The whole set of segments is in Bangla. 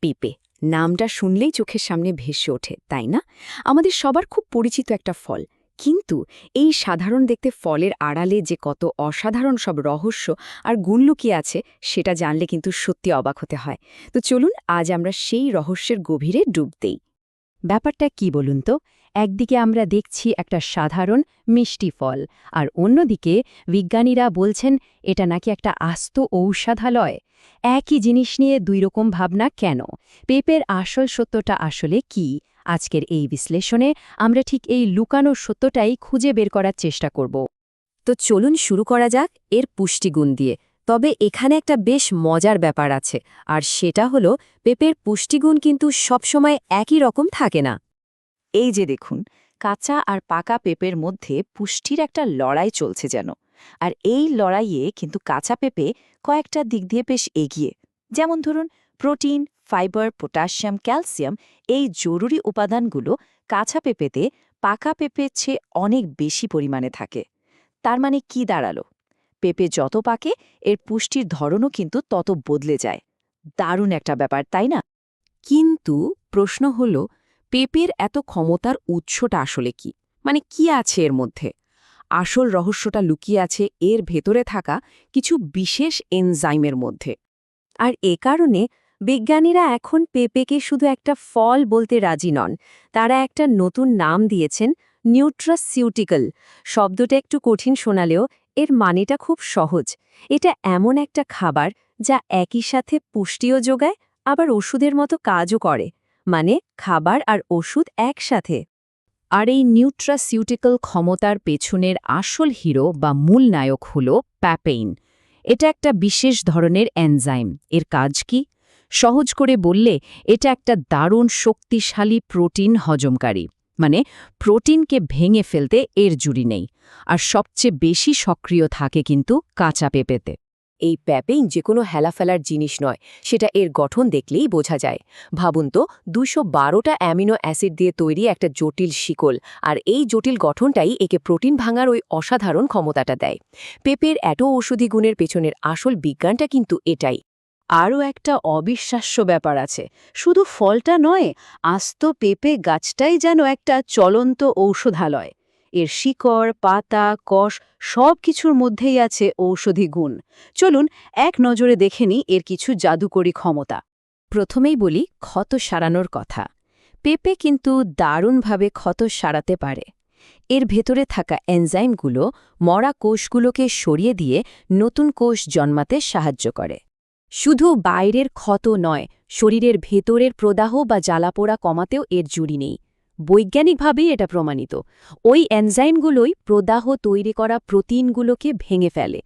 পেঁপে। নামটা শুনলেই চোখের সামনে ভেসে ওঠে, তাই না? আমাদের সবার খুব পরিচিত একটা ফল। কিন্তু এই সাধারণ দেখতে ফলের আড়ালে যে কত অসাধারণ সব রহস্য আর গুণ লুকিয়ে আছে, সেটা জানলে কিন্তু সত্যি অবাক হতে হয়। তো চলুন আজ আমরা সেই রহস্যের গভীরে ডুব দেই। ব্যাপারটা কি বলুন তো? একদিকে আমরা দেখছি একটা সাধারণ মিষ্টি ফল, আর অন্যদিকে বিজ্ঞানীরা বলছেন এটা নাকি একটা আস্ত ঔষধালয়। একই জিনিস নিয়ে দুই রকম ভাবনা কেন? পেপের আসল সত্যটা আসলে কি? আজকের এই বিশ্লেষণে আমরা ঠিক এই লুকানো সত্যটাই খুঁজে বের করার চেষ্টা করব। তো চলুন শুরু করা যাক এর পুষ্টিগুণ দিয়ে। তবে এখানে একটা বেশ মজার ব্যাপার আছে, আর সেটা হলো পেপের পুষ্টিগুণ কিন্তু সবসময় একই রকম থাকে না। এই যে দেখুন, কাঁচা আর পাকা পেঁপের মধ্যে পুষ্টির একটা লড়াই চলছে যেন। আর এই লড়াইয়ে কিন্তু কাঁচা পেঁপে কয়েকটা দিক দিয়ে বেশ এগিয়ে। যেমন ধরুন, প্রোটিন, ফাইবার, পটাশিয়াম, ক্যালসিয়াম এই জরুরি উপাদানগুলো কাঁচা পেঁপেতে পাকা পেঁপের চেয়ে অনেক বেশি পরিমাণে থাকে। তার মানে কি দাঁড়াল? পেঁপে যত পাকে, এর পুষ্টির ধরনও কিন্তু তত বদলে যায়। দারুণ একটা ব্যাপার, তাই না? কিন্তু প্রশ্ন হল পেপের এত ক্ষমতার উৎসটা আসলে কি? মানে কি আছে এর মধ্যে? আসল রহস্যটা লুকিয়ে আছে এর ভেতরে থাকা কিছু বিশেষ এনজাইমের মধ্যে। আর এ কারণে বিজ্ঞানীরা এখন পেঁপেকে শুধু একটা ফল বলতে রাজি নন, তারা একটা নতুন নাম দিয়েছেন নিউট্রাসিউটিক্যাল। শব্দটা একটু কঠিন শোনালেও এর মানেটা খুব সহজ। এটা এমন একটা খাবার যা একই সাথে পুষ্টিও যোগায়, আবার ওষুধের মতো কাজও করে। মানে খাবার আর ওষুধ একসাথে। আর এই নিউট্রাসিউটিক্যাল ক্ষমতার পেছনের আসল হিরো বা মূল নায়ক হল প্যাপেইন। এটা একটা বিশেষ ধরনের এনজাইম। এর কাজ কি? সহজ করে বললে, এটা একটা দারুণ শক্তিশালী প্রোটিন হজমকারী। মানে প্রোটিনকে ভেঙে ফেলতে এর জুড়ি নেই। আর সবচেয়ে বেশি সক্রিয় থাকে কিন্তু কাঁচা পেঁপেতে। এই প্যাপেইন যে কোনো হেলাফেলার জিনিস নয়, সেটা এর গঠন দেখলেই বোঝা যায়। ভাবুন তো দুশো বারোটা অ্যামিনো অ্যাসিড দিয়ে তৈরি একটা জটিল শিকল, আর এই জটিল গঠনটাই একে প্রোটিন ভাঙার ওই অসাধারণ ক্ষমতাটা দেয়। পেপের এত ঔষধি গুণের পেছনের আসল বিজ্ঞানটা কিন্তু এটাই। আরও একটা অবিশ্বাস্য ব্যাপার আছে, শুধু ফলটা নয়, আস্ত পেঁপে গাছটাই যেন একটা চলন্ত ঔষধালয়। এর শিকড়, পাতা, কষ সব কিছুর মধ্যেই আছে ঔষধি গুণ। চলুন এক নজরে দেখে নিই এর কিছু জাদুকরী ক্ষমতা। প্রথমেই বলি ক্ষত সারানোর কথা। পেঁপে কিন্তু দারুণভাবে ক্ষত সারাতে পারে। এর ভেতরে থাকা এনজাইমগুলো মরা কোষগুলোকে সরিয়ে দিয়ে নতুন কোষ জন্মাতে সাহায্য করে। শুধু বাইরের ক্ষত নয়, শরীরের ভেতরের প্রদাহ বা জ্বালাপোড়া কমাতেও এর জুড়ি নেই। বৈজ্ঞানিকভাবেই এটা প্রমাণিত। ওই এনজাইমগুলোই প্রদাহ তৈরি করা প্রোটিনগুলোকে ভেঙে ফেলে।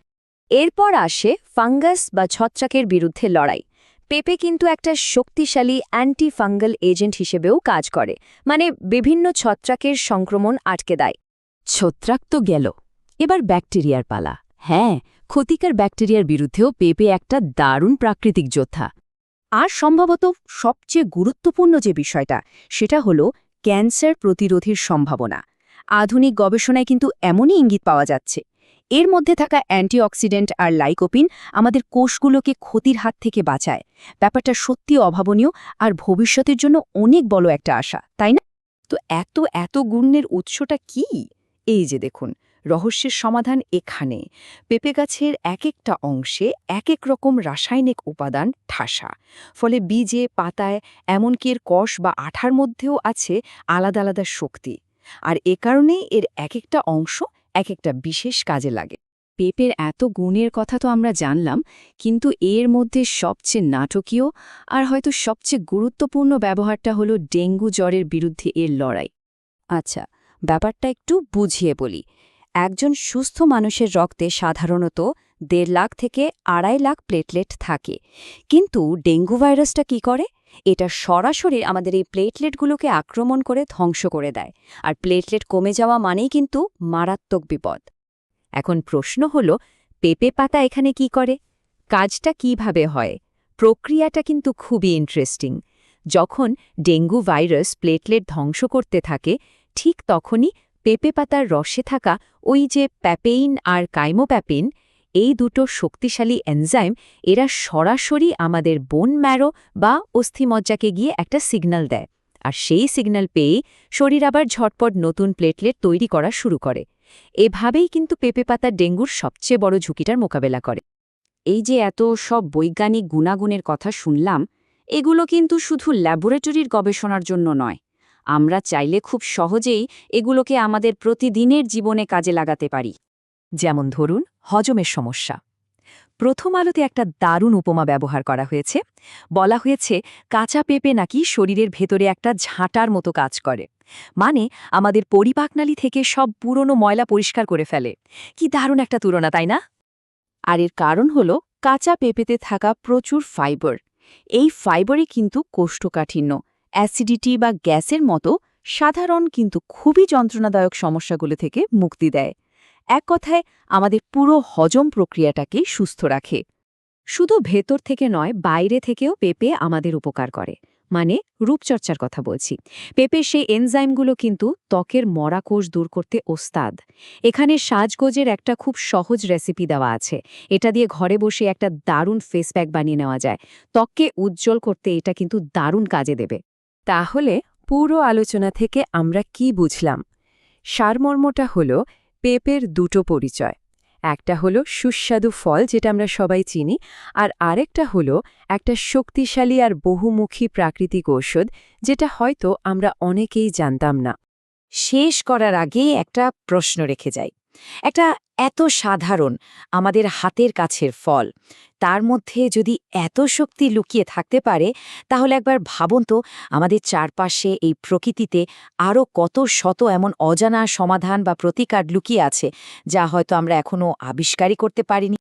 এরপর আসে ফাঙ্গাস বা ছত্রাকের বিরুদ্ধে লড়াই। পেপে কিন্তু একটা শক্তিশালী অ্যান্টি ফাঙ্গাল এজেন্ট হিসেবেও কাজ করে মানে বিভিন্ন ছত্রাকের সংক্রমণ আটকে দেয়। ছত্রাক তো গেল। এবার ব্যাকটেরিয়ার পালা। হ্যাঁ ক্ষতিকর ব্যাকটেরিয়ার বিরুদ্ধেও পেপে একটা দারুণ প্রাকৃতিক যোদ্ধা। আর সম্ভবত সবচেয়ে গুরুত্বপূর্ণ যে বিষয়টা, সেটা হলো ক্যান্সার প্রতিরোধের সম্ভাবনা। আধুনিক গবেষণায় কিন্তু এমনই ইঙ্গিত পাওয়া যাচ্ছে। এর মধ্যে থাকা অ্যান্টিঅক্সিডেন্ট আর লাইকোপিন আমাদের কোষগুলোকে ক্ষতির হাত থেকে বাঁচায়। ব্যাপারটা সত্যি অভাবনীয় আর ভবিষ্যতের জন্য অনেক বড় একটা আশা, তাই না? তো এত এত গুণের উৎসটা কি? এই যে দেখুন। রহস্যের সমাধান এখানে। পেঁপে গাছের এক একটা অংশে এক এক রকম রাসায়নিক উপাদান ঠাসা। ফলে বীজে, পাতায়, এমনকি এর কষ বা আঠার মধ্যেও আছে আলাদা আলাদা শক্তি। আর এ কারণেই এর এক একটা অংশ এক একটা বিশেষ কাজে লাগে। পেঁপের এত গুণের কথা তো আমরা জানলাম, কিন্তু এর মধ্যে সবচেয়ে নাটকীয় আর হয়তো সবচেয়ে গুরুত্বপূর্ণ ব্যবহারটা হলো ডেঙ্গু জ্বরের বিরুদ্ধে এর লড়াই। আচ্ছা ব্যাপারটা একটু বুঝিয়ে বলি। একজন সুস্থ মানুষের রক্তে সাধারণত দেড় লাখ থেকে আড়াই লাখ প্লেটলেট থাকে। কিন্তু ডেঙ্গু ভাইরাসটা কি করে? এটা সরাসরি আমাদের এই প্লেটলেটগুলোকে আক্রমণ করে ধ্বংস করে দেয়। আর প্লেটলেট কমে যাওয়া মানেই কিন্তু মারাত্মক বিপদ। এখন প্রশ্ন হল, পেঁপে পাতা এখানে কি করে? কাজটা কীভাবে হয়? প্রক্রিয়াটা কিন্তু খুবই ইন্টারেস্টিং যখন ডেঙ্গু ভাইরাস প্লেটলেট ধ্বংস করতে থাকে, ঠিক তখনই পেঁপে পাতার রসে থাকা ওই যে প্যাপেইন আর কাইমোপ্যাপিন এই দুটো শক্তিশালী এনজাইম এরা সরাসরি আমাদের বোন ম্যারো বা অস্থিমজ্জাকে গিয়ে একটা সিগন্যাল দেয়। আর সেই সিগন্যাল পেয়েই শরীর আবার ঝটপট নতুন প্লেটলেট তৈরি করা শুরু করে। এভাবেই কিন্তু পেঁপে পাতা ডেঙ্গুর সবচেয়ে বড় ঝুঁকিটার মোকাবেলা করে। এই যে এত সব বৈজ্ঞানিক গুণাগুণের কথা শুনলাম, এগুলো কিন্তু শুধু ল্যাবরেটরির গবেষণার জন্য নয় আমরা চাইলে খুব সহজেই এগুলোকে আমাদের প্রতিদিনের জীবনে কাজে লাগাতে পারি। যেমন ধরুন, হজমের সমস্যা। প্রথম আলোতে একটা দারুণ উপমা ব্যবহার করা হয়েছে। বলা হয়েছে, কাঁচা পেঁপে নাকি শরীরের ভেতরে একটা ঝাঁটার মতো কাজ করে। মানে আমাদের পরিপাকনালী থেকে সব পুরনো ময়লা পরিষ্কার করে ফেলে। কি দারুণ একটা তুলনা, তাই না? আর এর কারণ হল, কাঁচা পেঁপেতে থাকা প্রচুর ফাইবার। এই ফাইবারই কিন্তু কোষ্ঠকাঠিন্য। অ্যাসিডিটি বা গ্যাসের মতো সাধারণ কিন্তু খুবই যন্ত্রণাদায়ক সমস্যাগুলো থেকে মুক্তি দেয়। এক কথায়, আমাদের পুরো হজম প্রক্রিয়াটাকে সুস্থ রাখে। শুধু ভেতর থেকে নয়, বাইরে থেকেও পেঁপে আমাদের উপকার করে। মানে রূপচর্চার কথা বলছি। পেঁপের সেই এনজাইমগুলো কিন্তু ত্বকের মরা কোষ দূর করতে ওস্তাদ। এখানে সাজগোজের একটা খুব সহজ রেসিপি দেওয়া আছে। এটা দিয়ে ঘরে বসে একটা দারুণ ফেস প্যাক বানিয়ে নেওয়া যায়। ত্বককে উজ্জ্বল করতে এটা কিন্তু দারুণ কাজে দেবে। তাহলে পুরো আলোচনা থেকে আমরা কি বুঝলাম? সারমর্মটা হল পেঁপের দুটো পরিচয়। একটা হলো সুস্বাদু ফল, যেটা আমরা সবাই চিনি, আর আরেকটা হলো একটা শক্তিশালী আর বহুমুখী প্রাকৃতিক ঔষধ, যেটা হয়তো আমরা অনেকেই জানতাম না। শেষ করার আগে একটা প্রশ্ন রেখে যাই। একটা এত সাধারণ আমাদের হাতের কাছের ফল, তার মধ্যে যদি এত শক্তি লুকিয়ে থাকতে পারে, তাহলে একবার ভাবুন তো আমাদের চারপাশে এই প্রকৃতিতে আরও কত শত এমন অজানা সমাধান বা প্রতিকার লুকিয়ে আছে, যা হয়তো আমরা এখনও আবিষ্কারই করতে পারিনি।